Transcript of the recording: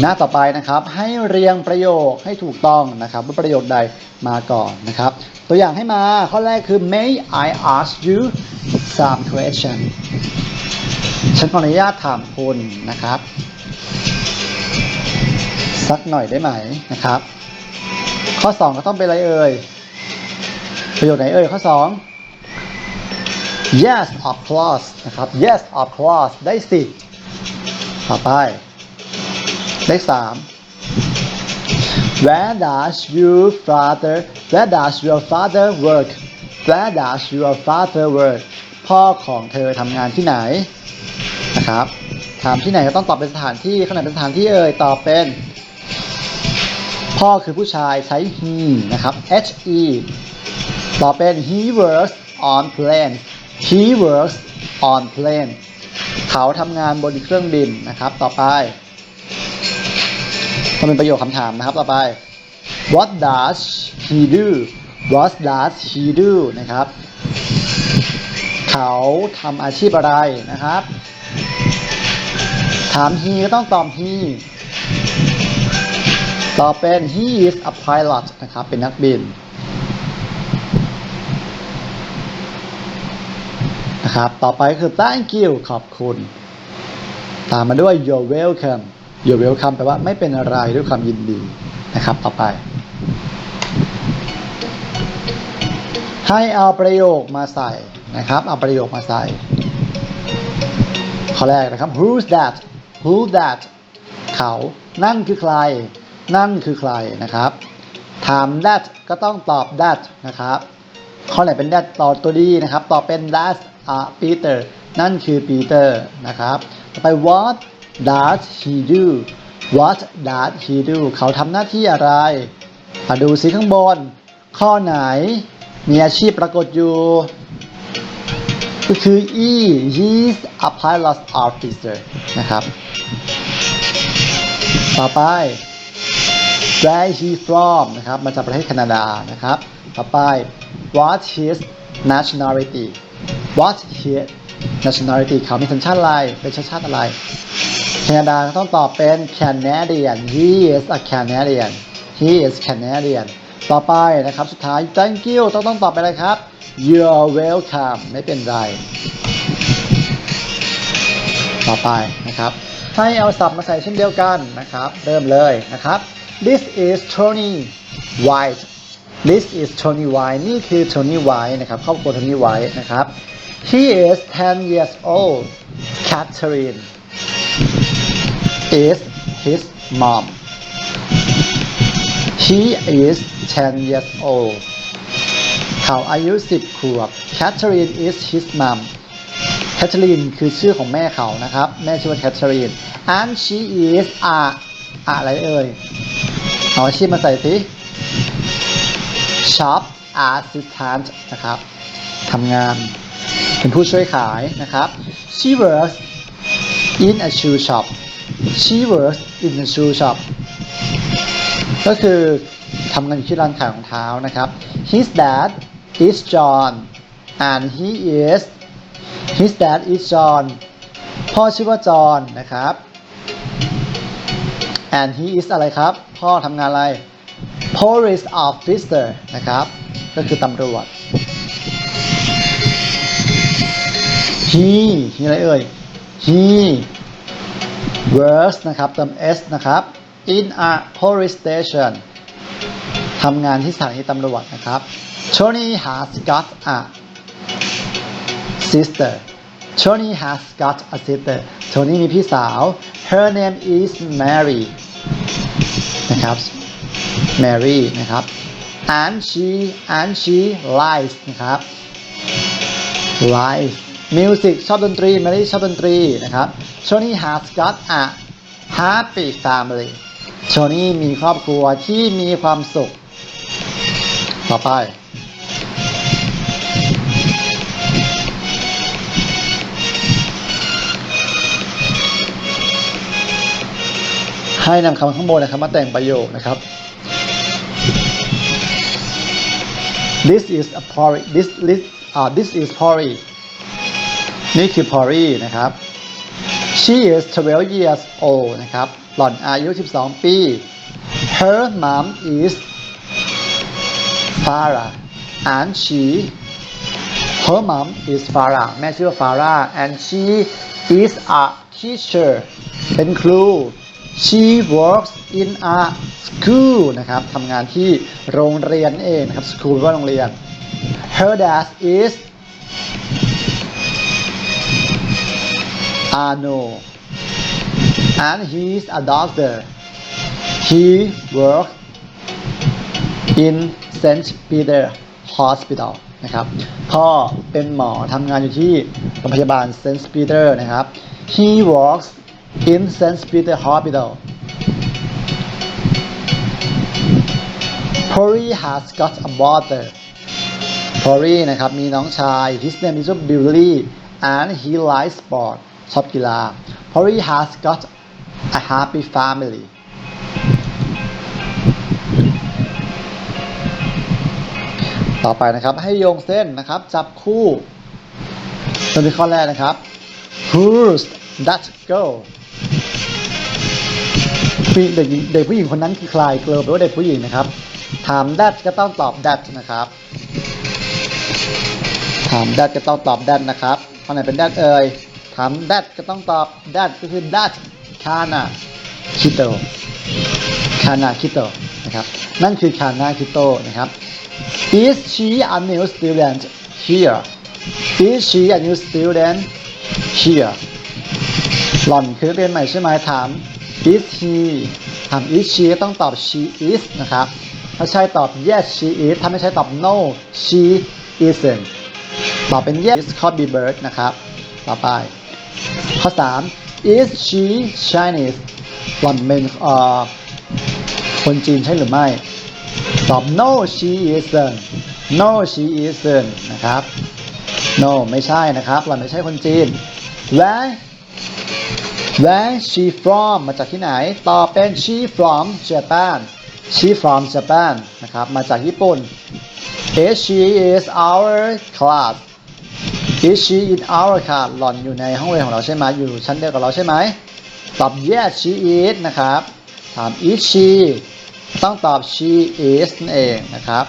หน้าต่อไปนะครับให้เรียงประโยคให้ถูกต้องนะครับว่าประโยคใดมาก่อนนะครับ ตัวอย่างให้มาข้อแรกคือ May I ask you some question ฉันขออนุญาตถามคุณนะครับ สักหน่อยได้ไหมนะครับ ข้อ 2 ก็ต้องเป็นอะไรเอ่ย ประโยคไหนเอ่ยข้อ 2 yes of course นะครับ yes of course ได้สิ ต่อไป เลข3 Where does your father Where does your father work Where does your father work พ่อของเธอทำงานที่ไหนนะครับถามที่ไหนก็ต้องตอบเป็นสถานที่ข้างไหนเป็นสถานที่เอ่ยตอบเป็น พ่อคือผู้ชายใช้ he นะครับ h e ต่อเป็น he works on plane he works on plane เขาทำงานบนเครื่องบินนะครับ ต่อไป มันเป็นประโยคคำถามนะครับ ต่อไป what does he do what does he do นะครับ เขาทำอาชีพอะไรนะครับ ถาม he ก็ต้องตอบ he ต่อเป็น he is a pilot นะครับ เป็นนักบินนะครับ ต่อไปคือ thank you ขอบคุณ ตามมาด้วย you're welcome you're welcome แปลว่าไม่เป็นอะไรด้วยความยินดีนะครับ ต่อไป ให้เอาประโยคมาใส่นะครับ เอาประโยคมาใส่ ข้อแรกนะครับ who's that who that เขา นั่นคือใคร นั่นคือใครนะครับ ถาม that ก็ต้องตอบ that นะครับ ข้อไหนเป็น that ตอบตัวดีนะครับ ตอบเป็น that อ่า Peter นั่นคือ Peter นะครับ ต่อไป what does he do what does he do เขาทำหน้าที่อะไรมาดูซิข้างบน ข้อไหน มีอาชีพปรากฏอยู่ ก็คือ E he's a pilot officer นะครับ ต่อไป where he from นะครับ มาจากประเทศแคนาดานะครับ ต่อไป what his nationality what his nationality เขามีสัญชาติอะไร เป็นชาติชาติอะไร นาดาต้องตอบเป็น Canadian he is a Canadian he is Canadian ต่อไปนะครับ สุดท้าย thank you ต้องต้องตอบไปเลยครับ you're welcome ไม่เป็นไร ต่อไปนะครับ ให้เอาศัพท์มาใส่เช่นเดียวกันนะครับ เริ่มเลยนะครับ this is Tony White this is Tony White นี่คือ Tony White นะครับครอบครัว Tony White นะครับ he is 10 years old Catherine is his mom he is 10 years old เขาอายุ 10 ขวบ Catherine is his mom แคทเธอรีนคือชื่อของแม่เขานะครับ แม่ชื่อว่าแคทเธอรีน and she is a อะไรเอ่ย เอาอาชีพมาใส่สิ shop assistant นะครับทำงาน เป็นผู้ช่วยขายนะครับ she works in a shoe shop she works in a shoe shop ก็คือทำงานอยู่ที่ร้านขายรองเท้านะครับ his dad is John and he is his dad is John พ่อชื่อว่าจอห์นนะครับ and he is อะไรครับ พ่อทำงานอะไร police officer นะครับ ก็คือตำรวจ he he อะไรเอ่ย he works นะครับเติม s นะครับ in a police station ทำงานที่สถานีตำรวจนะครับ Tony has got a sister Tony has got a sister Tony มีพี่สาว her name is Mary นะครับ Mary นะครับ and she and she lies นะครับ lies มิวสิกชอบดนตรีเมลี่ชอบดนตรีนะครับโชนี่หาส has got a happy family โชนี่มีครอบครัวที่มีความสุข ต่อไป ให้นำคำข้างบนนะครับมาแต่งประโยคนะครับ This is a p o r r y This, this, uh, this is p o r r y นี่คือ porridge นะครับ she is 12 years old นะครับ หล่อนอายุ 12 ปี her mom is Farah and she her mom is Farah แม่ชื่อว่า Farah and she is a teacher เป็นครู she works in a school นะครับทำงานที่โรงเรียนเองนะครับ school ว่าโรงเรียน her dad is Arno and he is a doctor he works in St. Peter Hospital นะครับพ่อเป็นหมอทำงานอยู่ที่โรงพยาบาล St. Peter นะครับ he works in St. Peter Hospital Polly has got a brother Polly นะครับมีน้องชาย his name is Billy and he likes sport ชอบกีฬา Polly has got a happy family ต่อไปนะครับให้โยงเส้นนะครับ จับคู่ตัวที่ข้อแรกนะครับ Who's that girl เด็กเด็กผู้หญิงคนนั้นคือใครเกลแปลว่าเด็กผู้หญิงนะครับ ถาม that ก็ต้องตอบ that นะครับ ถาม that ก็ต้องตอบ that นะครับข้อไหนเป็น that เอ่ย ถาม that ก็ต้องตอบ that ก็คือ that kana kito kana kito นะครับ นั่นคือ kana kito นะครับ Is she a new student here? Is she a new student here? หล่อนคือนักเรียนใหม่ใช่ไหมถาม is he ถาม is she ต้องตอบ she is นะครับ ถ้าใช่ตอบ yes she is ถ้าไม่ใช่ตอบ no she isn't ตอบเป็น yes ข้อ be bird นะครับ ต่อไป ข้อ 3 is she Chinese หล่อนเป็นคนจีนใช่หรือไม่ ตอบ no she isn't no she isn't นะครับ no ไม่ใช่นะครับ หล่อนไม่ใช่คนจีน where where she from มาจากที่ไหน ตอบเป็น she from Japan she from Japan นะครับ มาจากญี่ปุ่น is she is our class is she in our car หล่อนอยู่ในห้องเรียนของเราใช่ไหมอยู่ชั้นเดียวกับเราใช่ไหมตอบ yes she is นะครับ ถาม is she ต้องตอบ she is นั่นเองนะครับ